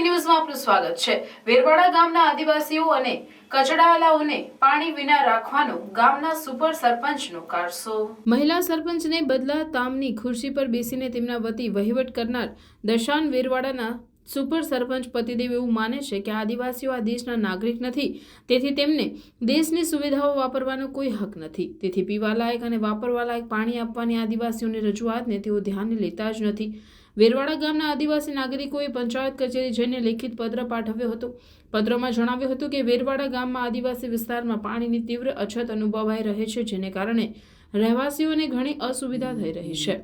TV ન્યૂઝમાં આપનું સ્વાગત છે. વેરવાડા ગામના આદિવાસીઓ અને કચડાયેલાઓને પાણી વિના રાખવાનો ગામના સુપર સરપંચનો કારસો. મહિલા સરપંચને બદલા તામની ખુરશી પર બેસીને તેમના વતી વહીવટ કરનાર દશાન વેરવાડાના સુપર સરપંચ પતિદેવ એવું માને છે કે આદિવાસીઓ આ દેશના નાગરિક નથી. તેથી તેમને દેશની સુવિધાઓ વાપરવાનો કોઈ હક નથી. તેથી પીવાલાયક અને વાપરવાલાયક પાણી આપવાની આદિવાસીઓની રજૂઆતને તેઓ ધ્યાને લેતા જ નથી. વેરવાડા ગામના આદિવાસી નાગરિકોએ પંચાયત કચેરી જઈને લેખિત પત્ર પાઠવ્યો હતો. પત્રમાં જણાવ્યું હતું કે વેરવાડા ગામમાં આદિવાસી વિસ્તારમાં પાણીની તીવ્ર અછત અનુભવાઈ રહે છે, જેને કારણે રહેવાસીઓને ઘણી અસુવિધા થઈ રહી છે.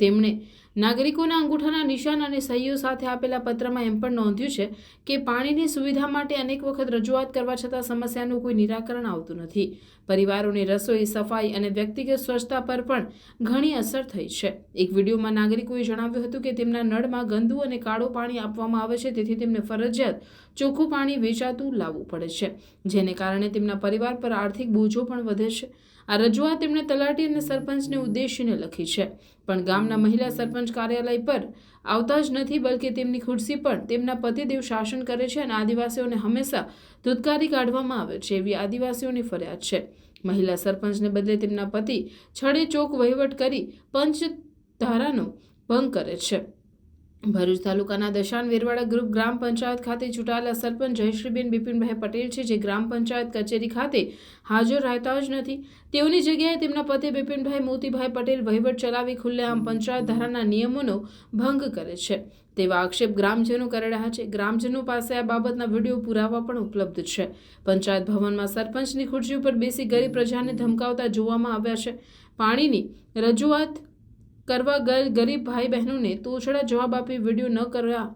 તેમણે નાગરિકોના અંગૂઠાના નિશાન અને સહીઓ સાથે આપેલા પત્રમાં એમ પણ નોંધ્યું છે કે પાણીની સુવિધા માટે અનેક વખત રજૂઆત કરવા છતાં સમસ્યાનું કોઈ નિરાકરણ આવતું નથી. પરિવારોની રસોઈ, સફાઈ અને વ્યક્તિગત સ્વચ્છતા પર પણ ઘણી અસર થઈ છે. એક વિડીયોમાં નાગરિકોએ જણાવ્યું હતું કે તેમના નળમાં ગંદુ અને કાળું પાણી આપવામાં આવે છે, તેથી તેમને ફરજિયાત ચોખ્ખું પાણી વેચાતું લાવવું પડે છે, જેને કારણે તેમના પરિવાર પર આર્થિક બોજો પણ વધે છે. આ રજૂઆત તેમણે તલાટી અને સરપંચને ઉદ્દેશીને લખી છે. પણ ગામના મહિલા સરપંચ કાર્યાલય પર આવતા જ નથી, બલકે તેમની ખુરશી પણ તેમના પતિદેવ શાસન કરે છે અને આદિવાસીઓને હંમેશા ધુતકારી કાઢવામાં આવે છે એવી આદિવાસીઓની ફરિયાદ છે. મહિલા સરપંચને બદલે તેમના પતિ છડે ચોક વહીવટ કરી પંચ ધારાનો ભંગ કરે છે. ભરૂચ તાલુકાના દશાન વેરવાડા ગ્રુપ ગ્રામ પંચાયત ખાતે ચૂંટાયેલા સરપંચ જયશ્રીબેન બિપિનભાઈ પટેલ છે, જે ગ્રામ પંચાયત કચેરી ખાતે હાજર રહેતા જ નથી. તેઓની જગ્યાએ તેમના પતિ બિપિનભાઈ મોતીભાઈ પટેલ વહીવટ ચલાવી ખુલ્લેઆમ પંચાયત ધારાના નિયમોનો ભંગ કરે છે. તેવા આક્ષેપ ગ્રામજનો કરી રહ્યા છે. ગ્રામજનો પાસે આ બાબતના વીડિયો પુરાવા પણ ઉપલબ્ધ છે. પંચાયત ભવનમાં સરપંચની ખુરશી ઉપર બેસી ગરીબ પ્રજાને ધમકાવતા જોવામાં આવ્યા છે. પાણીની રજૂઆત કરવા ગયેલ ગરીબ ભાઈ બહેનોને તોછડા જવાબ આપી વીડિયો ન કરવા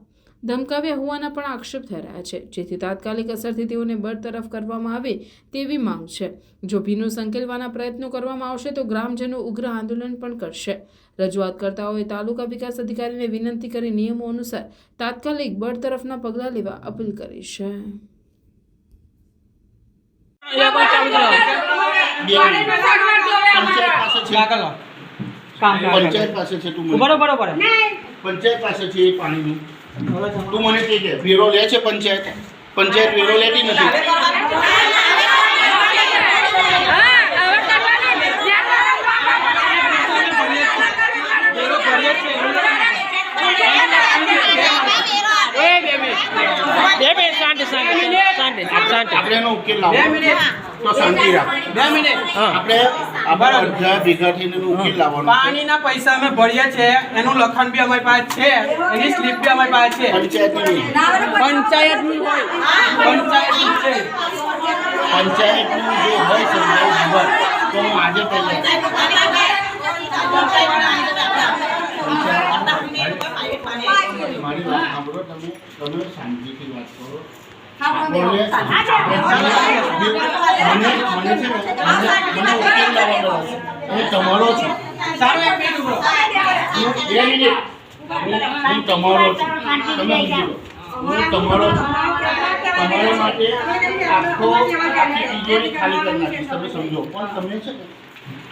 ધમકાવ્યા હોવાના પણ આક્ષેપ થઈ રહ્યા છે. જેથી તાત્કાલિક અસરથી તેઓને બરતરફ કરવામાં આવે તેવી માંગ છે. જો ભીનું સંકેલવાના પ્રયત્નો કરવામાં આવશે તો ગ્રામજનો ઉગ્ર આંદોલન પણ કરશે. રજૂઆત કરતાઓએ તાલુકા વિકાસ અધિકારીને વિનંતી કરી નિયમો અનુસાર તાત્કાલિક બરતરફના પગલાં લેવા અપીલ કરી છે. પંચાયત પાસે છે તું મને. બરોબર બરોબર પંચાયત પાસે છે એ પાણીનું. તું મને કહી દે વેરો લે છે પંચાયત? પંચાયત વેરો લેતી નથી. શાંતિ શાંતિ શાંતિ શાંતિ આપણે એનો ઉકેલ લાવો તો શાંતિ રાખ. બે મિનિટ. આપણે આપણે અડધા ભેગા થઈને એનો ઉકેલ લાવવાનો પાણીના પૈસા અમે ભરીએ છે એનું લખણ બી અમારી પાસે છે. એની સ્લીપ બી અમારી પાસે છે. પંચાયતની પંચાયતની હોય. પંચાયતની છે. પંચાયતનું જો હોય તો હું આજે કહી મારી વાત સાંભળો તમે તમે શાંતિથી વાત કરો. તમારો છું. હું તમારો છું. તમે હું તમારો છું. તમારા માટે આખો આખી તિજોરી ખાલી કરી નાખીશ. તમે સમજો. પણ તમે છે ને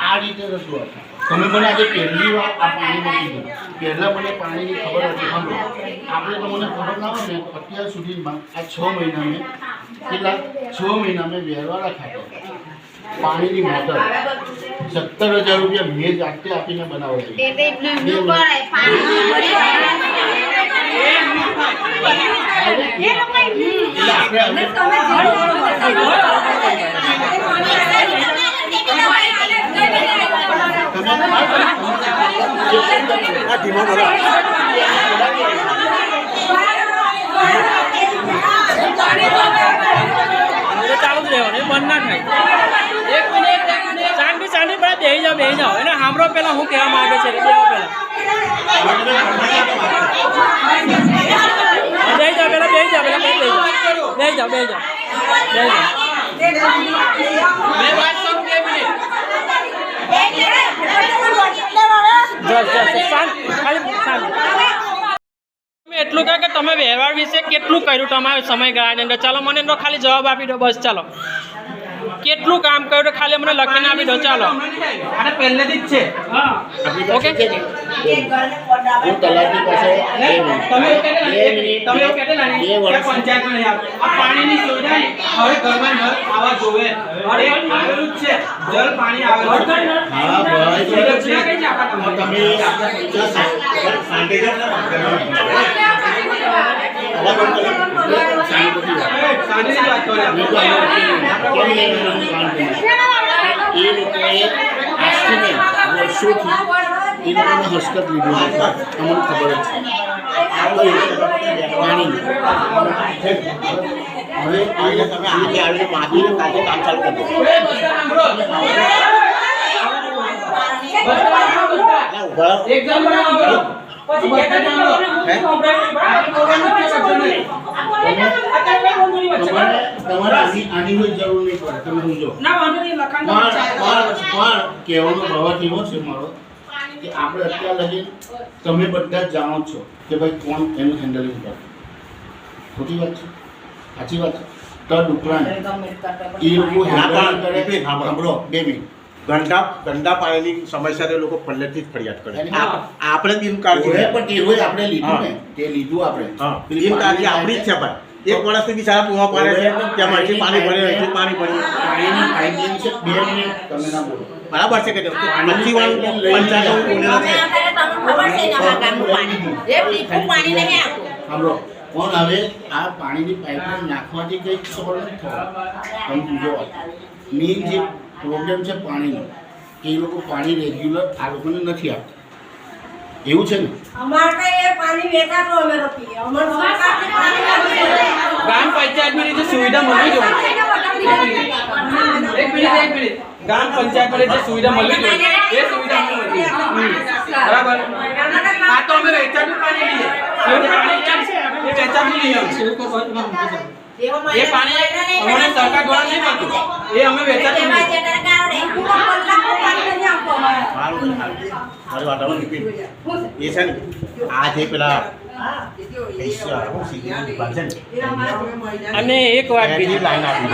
આ રીતે રજૂઆત તમે મને આજે પહેલી વાર આ પાણી મૂકી દીધું. પહેલાં મને પાણીની ખબર હતી. ખબર આપણે તો મને ખબર ના હોય ને અત્યાર સુધીમાં આ છ મહિના મેં કેટલા? છ મહિના મેં વેરવાડા ખાતે પાણીની મોટર સત્તર હજાર રૂપિયા મેં જાતે આપીને બનાવડાવી એટલે આપણે હવે આ ધીમો બોલો. ચાલુ જ રહેવાનું એ બંધ ના થાય. એક મિનિટ એક મિનિટ. શાંતિ શાંતિ પડે બેહી જાઓ બે જાઓ. એને સાંભળો પેલા હું કહેવા માંગે છે બે પેલા બેહી જાઓ પેલા બે જાઓ પેલા બે જાઓ. બે જાઓ બે જાઓ. બે જાઓ મેં વાત કરું બે મિનિટ જસ જસ શાંત ખાલી શાંત તમે એટલું કહે કે તમે વ્યવહાર વિશે કેટલું કર્યું તમારા સમયગાળાની અંદર? ચાલો મને એનો ખાલી જવાબ આપી દો બસ ચાલો. કેટલું કામ કર્યું તો ખાલી મને લખીને આપી દો ચાલો. પહેલેથી જ છે. ઓકે? હું તલાટી પાસે બે મિનિટ. તમે એવું કહેતા બે ને, મિનિટ, તમે એવું કહેતા ને બે કે વર્ષ પંચાયતમાં નહીં આપે. આ પાણીની સુવિધા હવે ઘરમાં નળ આવવા જોવે હવે આવેલું જ છે જલ પાણી આવેલું છે હા ભાઈ તો યોજના કઈ છે આપણા તમે શાંતિથી વાત. શાંતિથી વાત કરો મેં તો આમાં કેમ નહીં કરવાનું શાંતિ? એ લોકોએ આજથી નહીં, વર્ષોથી એ લોકોને હસ્તક લીધું છે અમને ખબર જ છે પાણી હવે તમે આજે આવીને માગીને કાલે કામ ચાલુ કરી દો એ બધા સાંભળો. બધા સાંભળો, બધા. એટલે ઊભા રહો. એક જણ બધા સાંભળો. પછી કહેતા સાંભળો. હે? આપણે પ્રોગ્રામ જ છે બધો નહીં. તમારે તમારે આની આની કોઈ જરૂર નહીં પડે તમે સમજો પણ પણ કહેવાનો ભાવ કેવો છે મારો કે આપણે અત્યાર લગી તમે બધા જાણો છો કે ભાઈ કોણ એનું હેન્ડલિંગ કરે. ખોટી વાત છે? સાચી વાત છે? તદ ઉપરાંત એ લોકો સાંભળો. બે મિનિટ. ગંડા ગંડા પાણીની સમસ્યાને લોકો પહેલેથી જ ફરિયાદ કરે. આપણે બિન કાળજી તે લે. પણ તેઓએ આપણે લીધું ને. તે લીધું આપણે. હા. પેલી કાળજી આપણી જ છે ભાઈ. એક વર્ષથી બિચારા પૂવા પાડે છે ત્યાં અહીંથી પાણી ભરે અહીંથી પાણી ભરે પાણીની પાઇપલાઇન છે બે મિનિટ તમે ના બોલો બરાબર છે કે નથી વાળું પંચાયત બોલેલો છે પણ હવે આ પાણીની પાઇપલાઇન નાખવાથી કંઈક સફળ નથી તમે જો મેઇન જે પ્રોબ્લેમ છે પાણીનો કે એ લોકો પાણી રેગ્યુલર આ લોકોને નથી આપતા એવું છે ને અમારે એ પાણી વેચાતું અમે પાણી ગ્રામ પંચાયતની રીતે સુવિધા મળવી જોઈએ એક મિનિટ એક મિનિટ. ગ્રામ પંચાયતમાં જે સુવિધા મળવી જોઈએ એ સુવિધા. બરાબર? આ તો અમે વેચાતું પાણી લઈએ. એ પાણી અમને સરકાર દ્વારા નહીં મળતું. એ અમે વેચાતું નથી. આ જે પેલા અને એક વાત બીજી લાઈન આપી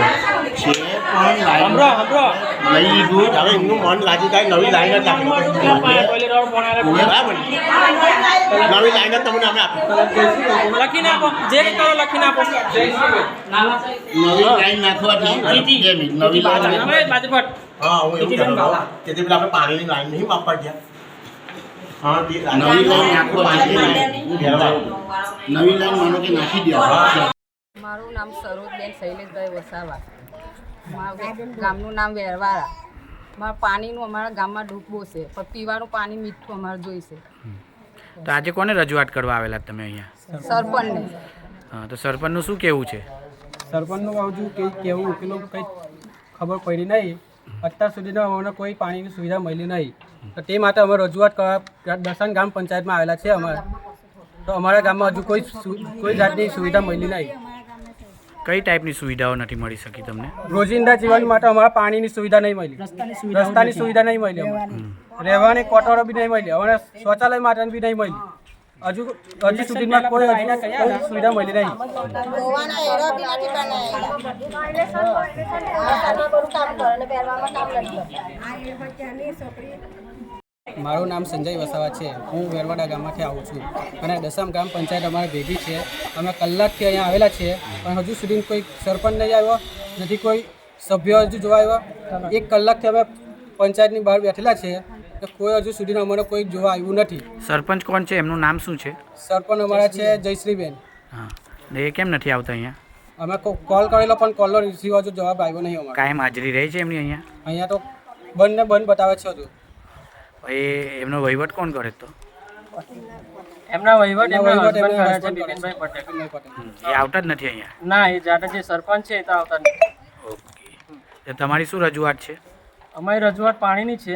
છે પણ હમરો હમરો લઈ લીધું હવે એમનું મન લાગી થાય નવી લાઈન જ નાખી? નવી લાઈન જ તમને અમે આપી લખીને આપો જે કરો લખીને આપો નવી લાઈન નાખવાથી નવી લાઈન હા હું એવું કે આપણે પાણીની લાઈન નહીં વાપરવા ગયા હા તે નવી લાઈન નવી લાઈન માનો કે નાખી દો. મારું નામ સરોજબેન શૈલેષભાઈ વસાવા. મારું ગામનું નામ વેરવાળા. મારા પાણીનું અમારા ગામમાં ડૂબો છે. પણ પીવાનું પાણી મીઠું અમારે જોઈશે તો આજે કોને રજૂઆત કરવા આવેલા તમે અહીંયા? સરપંચને. હા તો સરપંચનું શું કહેવું છે? સરપંચનું બાજુ કે કેવું કે કંઈ ખબર પડી નહીં. અત્યાર સુધીનો અમને કોઈ પાણીની સુવિધા મળી નહીં. તો તે માટે અમે રજૂઆત કરવા દર્શન ગામ પંચાયતમાં આવેલા છે અમારા તો અમારા ગામમાં હજુ કોઈ કોઈ જાતની સુવિધા મળી નહીં. કઈ ટાઈપની સુવિધાઓ નથી મળી શકી તમને? રોજિંદા જીવન માટે અમારા પાણીની સુવિધા નહીં મળી. રસ્તાની સુવિધા નહીં મળી રહેવાની. કોટરો બી નહીં મળી. અમારે શૌચાલય માટે બી નહીં મળી. હજુ હજી સુધીમાં કોઈ કોઈ સુવિધા મળી નહીં. ધોવાના એરા બી નથી બનાવેલા. આ બધું કામ કરે અને પહેરવામાં કામ નથી કરતા. મારું નામ સંજય વસાવા છે. હું વેરવાડા ગામમાંથી આવું છું. અને દસમ ગ્રામ પંચાયત અમારી ભેગી છે. અમે કલાકથી અહીંયા આવેલા છીએ પણ હજુ સુધી કોઈ સરપંચ નહીં આવ્યો નથી કોઈ સભ્ય હજુ જોવા આવ્યો. એક કલાકથી અમે પંચાયતની બહાર બેઠેલા છે તો કોઈ હજુ સુધી અમને કોઈ જોવા આવ્યું નથી. સરપંચ કોણ છે? એમનું નામ શું છે? સરપંચ અમારા છે જયશ્રીબેન. હા. ને એ કેમ નથી આવતા અહીંયા? અમે કો- કોલ કરેલો પણ કોલનો રિસીવ હજુ જવાબ આવ્યો નહીં અમારે. કાયમ હાજરી રહે છે એમની અહીંયા? અહીંયા તો બંધ ને બંધ બતાવે છે હજુ. એ એમનો વહીવટ કોણ કરે તો? એમના વહીવટ એમના એમના કરે છે બિપિનભાઈ પટેલ. એ આવતા જ નથી અહીંયા? ના એ જાતે જે સરપંચ છે એ તો આવતા નથી. ઓકે. તો તમારી શું રજૂઆત છે? અમારી રજૂઆત પાણીની છે.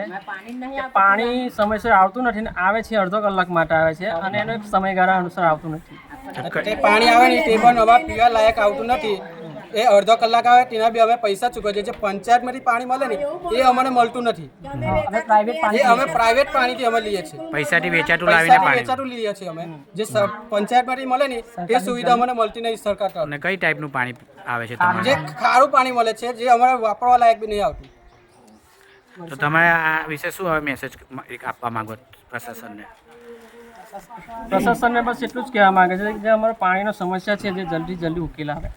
પાણી સમયસર આવતું નથી ને આવે છે અડધો કલાક માટે આવે છે અને એનો સમયગાળા અનુસાર આવતું નથી. પાણી આવે ને તે પણ અમારે પીવા લાયક આવતું નથી. એ અડધો કલાક આવે તેના બી અમે પૈસા ચૂકવીએ છીએ. જે પંચાયતમાંથી પાણી મળે ને એ અમને મળતું નથી. એ અમે પ્રાઇવેટ પાણીથી અમે લઈએ છીએ. પૈસાથી વેચાતું લાવીને પાણી. વેચાતું લઈએ છીએ અમે. જે પંચાયતમાંથી મળે ને એ સુવિધા અમને મળતી નથી સરકાર તરફ અને કઈ ટાઈપનું પાણી આવે છે જે ખારું પાણી મળે છે જે અમારે વાપરવા લાયક બી નહીં આવતું. તો તમે આ વિશે શું હવે મેસેજ એક આપવા માંગો પ્રશાસનને? પ્રશાસનને બસ એટલું જ કહેવા માંગે છે કે જે અમારો પાણીનો સમસ્યા છે જે જલ્દી જલ્દી ઉકેલ આવે.